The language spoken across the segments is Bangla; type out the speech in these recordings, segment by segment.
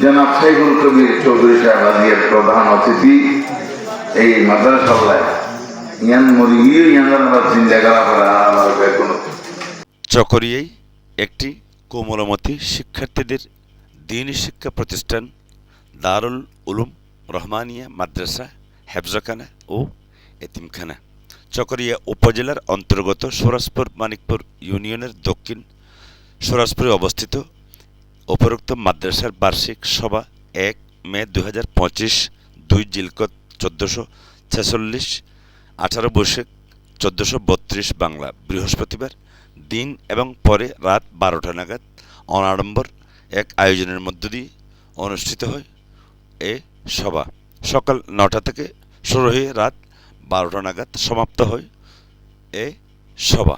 জনাব শেখুল কবির চৌধুরী সাহেব আজকের প্রধান অতিথি এই চকরিয়ায় একটি কোমলমতি শিক্ষার্থীদের দিনী শিক্ষা প্রতিষ্ঠান দারুল উলুম রহমানিয়া মাদ্রাসা, হেফজখানা ও এতিমখানা। চকরিয়া উপজেলার অন্তর্গত সোরাজপুর, মানিকপুর ইউনিয়নের দক্ষিণ সোরাজপুরে অবস্থিত উপরোক্ত মাদ্রাসার বার্ষিক সভা এক মে দু হাজার পঁচিশ, দুই জিলকত চোদ্দোশো ছেচল্লিশ, আঠারো বৈশাখ চোদ্দোশো বত্রিশ বাংলা বৃহস্পতিবার, দিন এবং পরে রাত বারোটা নাগাদ অনাড়ম্বর এক আয়োজনের মধ্য দিয়ে অনুষ্ঠিত হয় এ সভা। সকাল নটা থেকে শুরু হয়ে রাত বারোটা নাগাদ সমাপ্ত হয় এ সভা।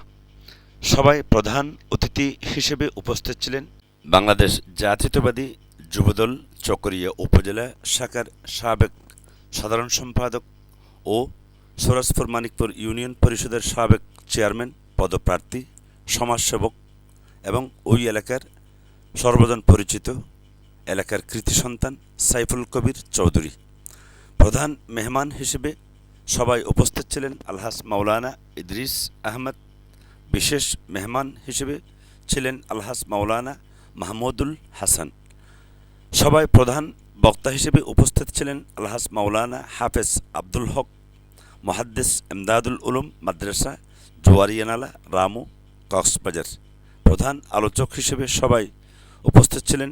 সভায় প্রধান অতিথি হিসেবে উপস্থিত ছিলেন বাংলাদেশ জাতীয়তাবাদী যুবদল চকরিয়া উপজেলা শাখার সাবেক সাধারণ সম্পাদক ও সরাজপুর মানিকপুর ইউনিয়ন পরিষদের সাবেক চেয়ারম্যান, পদপ্রার্থী, সমাজসেবক এবং ওই এলাকার সর্বজন পরিচিত এলাকার কৃতি সন্তান সাইফুল কবির চৌধুরী। প্রধান মেহমান হিসেবে সবাই উপস্থিত ছিলেন আলহাস মাওলানা ইদ্রিস আহমদ। বিশেষ মেহমান হিসেবে ছিলেন আলহাস মাওলানা মাহমুদুল হাসান। সবাই প্রধান বক্তা হিসেবে উপস্থিত ছিলেন আলহাস মাওলানা হাফেজ আব্দুল হক, মহাদ্দেস এমদাদুল উলুম মাদ্রাসা, জোয়ারিয়ানালা, রামু, কক্সবাজার। প্রধান আলোচক হিসেবে সবাই উপস্থিত ছিলেন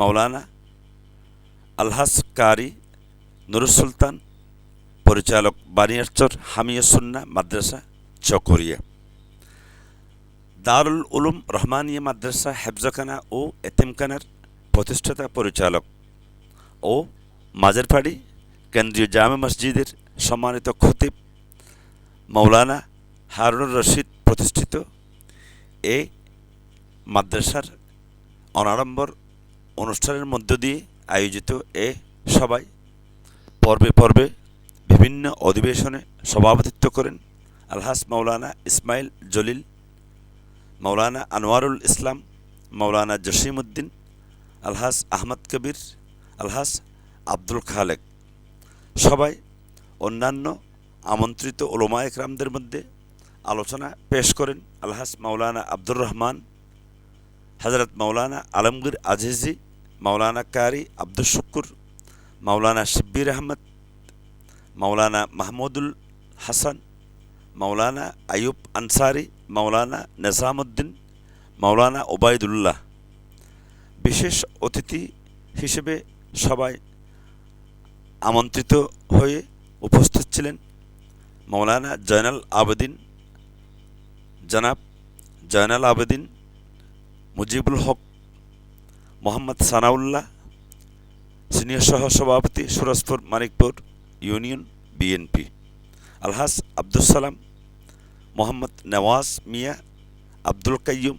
মাওলানা আলহাস কারি নুরুস সুলতান, পরিচালক বানিয়ারচর হামিয়া সুন্না মাদ্রাসা, চকরিয়া। দারুল উলুম রহমানিয়া মাদ্রাসা হেফজখানা ও এতিমখানার প্রতিষ্ঠাতা পরিচালক ও মাজারপাড়ি কেন্দ্রীয় জামে মসজিদের সম্মানিত খতিব মৌলানা হারুনুর রশিদ প্রতিষ্ঠিত এ মাদ্রাসার অনাড়ম্বর অনুষ্ঠানের মধ্য দিয়ে আয়োজিত এ সভায় পর্বে পর্বে বিভিন্ন অধিবেশনে সভাপতিত্ব করেন আলহাস মৌলানা ইসমাইল জলিল মৌলানা আনোয়ারুল ইসলাম মৌলানা জসিমউদ্দিন, আলহাস আহমদ কবির, আলহাস আব্দুল খালেক। সবাই অন্যান্য আমন্ত্রিত ওলোমা একরামদের মধ্যে আলোচনা পেশ করেন আলহাস মাওলানা আব্দুর রহমান হজরত মাওলানা আলমগীর আজিজি, মাওলানা কারি আব্দুল শুকুর, মাওলানা শিব্বির আহমদ, মাওলানা মাহমুদুল হাসান, মাওলানা আয়ুব আনসারি মাওলানা নিজামুদ্দিন, মাওলানা ওবায়দুল্লাহ, বিশেষ অতিথি হিসেবে সবাই আমন্ত্রিত হয়ে উপস্থিত ছিলেন। মৌলানা জয়নাল আবেদিন, জনাব জয়নাল আবেদিন, মুজিবুল হক, মোহাম্মদ সানাউল্লাহ, সিনিয়র সহ সভাপতি Surajpur Manikpur union BNP. Alhaj Abdul Salam Mohammad Nawaz Mia Abdul Kaiyum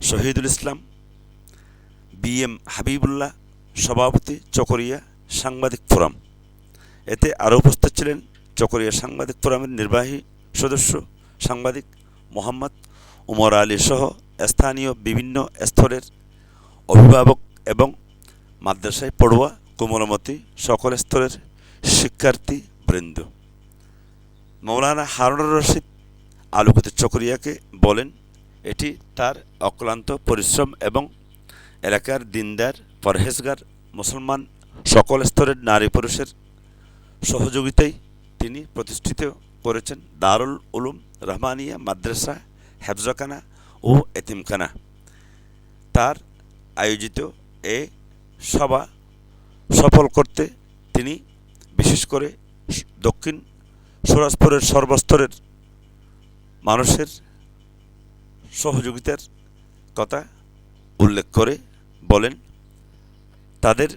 Shahidul Islam B M Habibullah সভাপতি চকরিয়া সাংবাদিক ফোরাম এতে আরও উপস্থিত ছিলেন চকরিয়া সাংবাদিক ফোরামের নির্বাহী সদস্য সাংবাদিক মোহাম্মদ উমর আলী সহ স্থানীয় বিভিন্ন স্তরের অভিভাবক এবং মাদ্রাসায় পড়ুয়া কোমলমতি সকল স্তরের শিক্ষার্থী বৃন্দ মৌলানা হারুনুর রশিদ আলোকিত চকরিয়াকে বলেন, এটি তার অক্লান্ত পরিশ্রম এবং এলাকার দিনদার, পরহেজগার, মুসলমান সকল স্তরের নারী পুরুষের সহযোগিতায় তিনি প্রতিষ্ঠিত করেছেন। দারুল উলুম, রহমানিয়া, মাদ্রাসা, হেফজখানা ও এতিমখানা। তার আয়োজিত এ সভা সফল করতে তিনি বিশেষ করে দক্ষিণ সুরাজপুরের সর্বস্তরের মানুষের সহযোগিতার কথা উল্লেখ করে বলেন, তাদের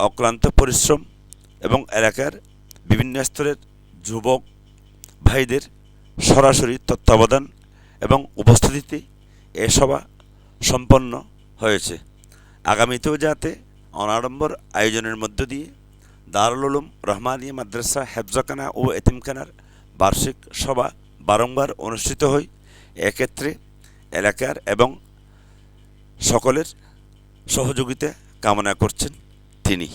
অক্লান্ত পরিশ্রম এবং এলাকার বিভিন্ন স্তরের যুবক ভাইদের সরাসরি তত্ত্বাবধান এবং উপস্থিতিতে এ সভা সম্পন্ন হয়েছে। আগামীতেও যাতে অনাড়ম্বর আয়োজনের মধ্য দিয়ে দারুল উলুম রহমানিয়া মাদ্রাসা হেফজখানা ও এতিমখানার বার্ষিক সভা বারংবার অনুষ্ঠিত হয় এক্ষেত্রে এলাকার এবং সকলের সহযোগিতা কামনা করছেন তিনি।